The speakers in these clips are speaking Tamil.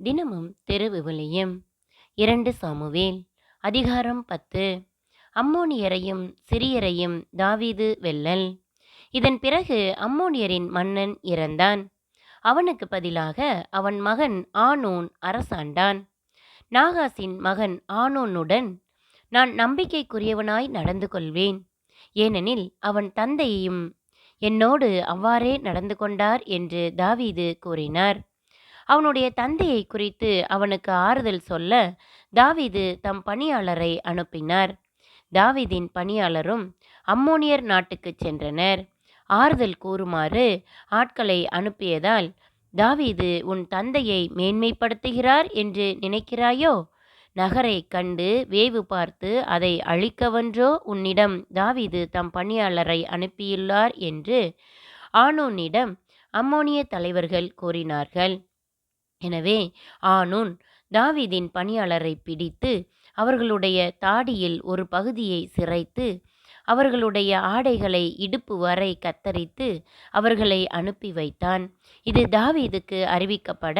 தினமும் தெரு விவிலியம் இரண்டு சாமுவேல் அதிகாரம் பத்து. அம்மோனியரையும் சிறியரையும் தாவீது வெல்லல். இதன் பிறகு அம்மோனியரின் மன்னன் இறந்தான். அவனுக்கு பதிலாக அவன் மகன் ஆனோன் அரசாண்டான். நாகாசின் மகன் ஆனோனுடன் நான் நம்பிக்கைக்குரியவனாய் நடந்து கொள்வேன். ஏனெனில் அவன் தந்தையும் என்னோடு அவ்வாறே நடந்து கொண்டார் என்று தாவீது கூறினார். அவனுடைய தந்தையை குறித்து அவனுக்கு ஆறுதல் சொல்ல தாவீது தம் பணியாளரை அனுப்பினார். தாவீதின் பணியாளரும் அம்மோனியர் நாட்டுக்கு சென்றனர். ஆறுதல் கூறுமாறு ஆட்களை அனுப்பியதால் தாவீது உன் தந்தையை மேன்மைப்படுத்துகிறார் என்று நினைக்கிறாயோ? நகரை கண்டு வேவு பார்த்து அதை அழிக்கவன்றோ? உன்னிடம் தாவீது தம் பணியாளரை அனுப்பியுள்ளார் என்று ஆனோனிடம் அம்மோனிய தலைவர்கள் கூறினார்கள். எனவே ஆனூன் தாவீதின் பணியாளரை பிடித்து அவர்களுடைய தாடியில் ஒரு பகுதியை சிரைத்து அவர்களுடைய ஆடைகளை இடுப்பு வரை கத்தரித்து அவர்களை அனுப்பி வைத்தான். இது தாவீதுக்கு அறிவிக்கப்பட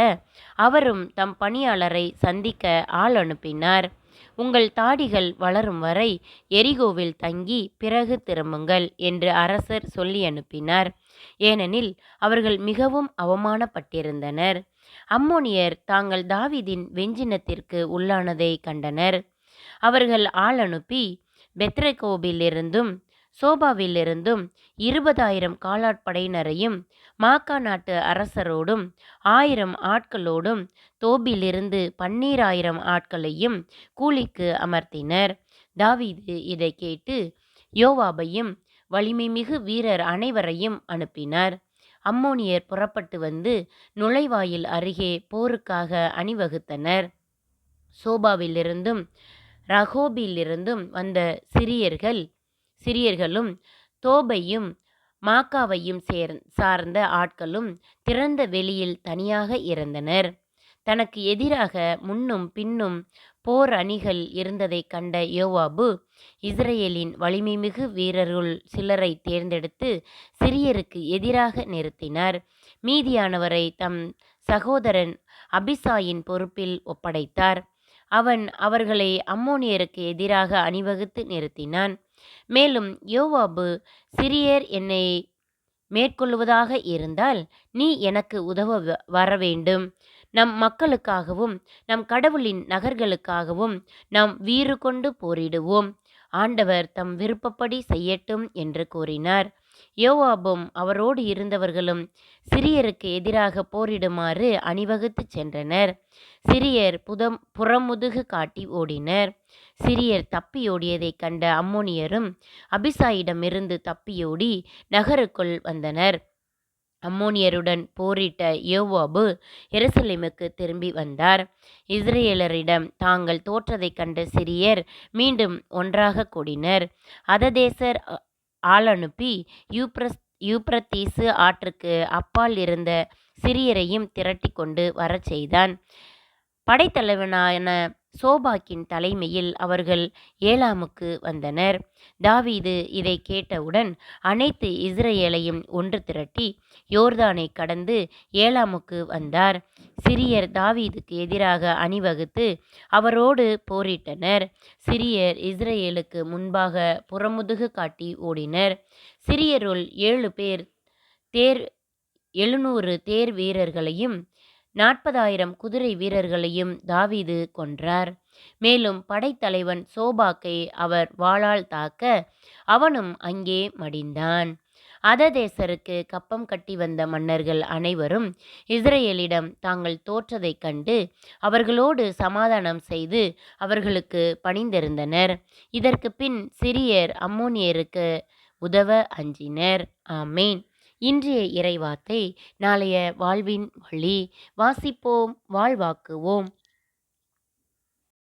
அவரும் தம் பணியாளரை சந்திக்க ஆள் அனுப்பினார். உங்கள் தாடிகள் வளரும் வரை எரிகோவில் தங்கி பிறகு திரும்புங்கள் என்று அரசர் சொல்லி அனுப்பினார். ஏனெனில் அவர்கள் மிகவும் அவமானப்பட்டிருந்தனர். அம்மோனியர் தாங்கள் தாவீதின் வெஞ்சினத்திற்கு உள்ளானதை கண்டனர். அவர்கள் ஆள் அனுப்பி பெத்ரகோபிலிருந்தும் சோபாவிலிருந்தும் இருபதாயிரம் காலாட்படையினரையும் மாக்கா நாட்டு அரசரோடும் ஆயிரம் ஆட்களோடும் தோபிலிருந்து பன்னீராயிரம் ஆட்களையும் கூலிக்கு அமர்த்தினர். தாவீது இதை கேட்டு யோவாபையும் வலிமை மிகு வீரர் அனைவரையும் அனுப்பினார். அம்மோனியர் புறப்பட்டு வந்து நுழைவாயில் அருகே போருக்காக அணிவகுத்தனர். சோபாவிலிருந்தும் ரகோபிலிருந்தும் வந்த சிரியர்கள் சிரியர்களும் தோபையும் மாக்காவையும் சேர் சார்ந்த ஆட்களும் திறந்த வெளியில் தனியாக இறந்தனர். தனக்கு எதிராக முன்னும் பின்னும் போர் அணிகள் இருந்ததை கண்ட யோவாபு இஸ்ரேலின் வலிமைமிகு வீரருள் சிலரை தேர்ந்தெடுத்து சிரியருக்கு எதிராக நிறுத்தினார். மீதியானவரை தம் சகோதரன் அபிசாயின் பொறுப்பில் ஒப்படைத்தார். அவன் அவர்களை அம்மோனியருக்கு எதிராக அணிவகுத்து நிறுத்தினான். மேலும் யோவாபு சிரியர் என்னை மேற்கொள்வதாக இருந்தால் நீ எனக்கு உதவ வர வேண்டும் நம் மக்களுக்காகவும் நம் கடவுளின் நகர்களுக்காகவும் நாம் வீறு கொண்டு போரிடுவோம். ஆண்டவர் தம் விருப்பப்படி செய்யட்டும் என்று கூறினார். யோவாபும் அவரோடு இருந்தவர்களும் சிரியருக்கு எதிராக போரிடுமாறு அணிவகுத்து சென்றனர். சிரியர் புதம் புறமுதுகு காட்டி ஓடினர். சிரியர் தப்பியோடியதைக் கண்ட அம்மோனியரும் அபிசாயிடமிருந்து தப்பியோடி நகருக்குள் வந்தனர். அம்மோனியருடன் போரிட்ட யோவாபு எருசலேமுக்கு திரும்பி வந்தார். இஸ்ரேலரிடம் தாங்கள் தோற்றதைக் கண்ட சிரியர் மீண்டும் ஒன்றாக கூடினர். அததேசர் ஆளனுப்பி யூப்ரஸ் யூப்ரத்தீசு ஆற்றுக்கு அப்பால் இருந்த சிரியரையும் திரட்டி கொண்டு வரச் செய்தான். படைத்தலைவனான சோபாக்கின் தலைமையில் அவர்கள் ஏலாமுக்கு வந்தனர். தாவீது இதை கேட்டவுடன் அனைத்து இஸ்ரேலையும் ஒன்று திரட்டி யோர்தானை கடந்து ஏலாமுக்கு வந்தார். சிரியர் தாவீதுக்கு எதிராக அணிவகுத்து அவரோடு போரிட்டனர். சிரியர் இஸ்ரேலுக்கு முன்பாக புறமுதுகு காட்டி ஓடினர். சிரியருள் ஏழு பேர் தேர் எழுநூறு தேர் வீரர்களையும் நாற்பதாயிரம் குதிரை வீரர்களையும் தாவீது கொன்றார். மேலும் படைத்தலைவன் சோபாக்கை அவர் வாளால் தாக்க அவனும் அங்கே மடிந்தான். அததேசருக்கு கப்பம் கட்டி வந்த மன்னர்கள் அனைவரும் இஸ்ரேலிடம் தாங்கள் தோற்றதைக் கண்டு அவர்களோடு சமாதானம் செய்து அவர்களுக்கு பணிந்திருந்தனர். இதற்கு பின் சிரியர் அம்மோனியருக்கு உதவ அஞ்சினர். ஆமேன். இன்றைய இறைவார்த்தை நாளைய வாழ்வின் வழி வாசிப்போம் வாழ்வாக்குவோம்.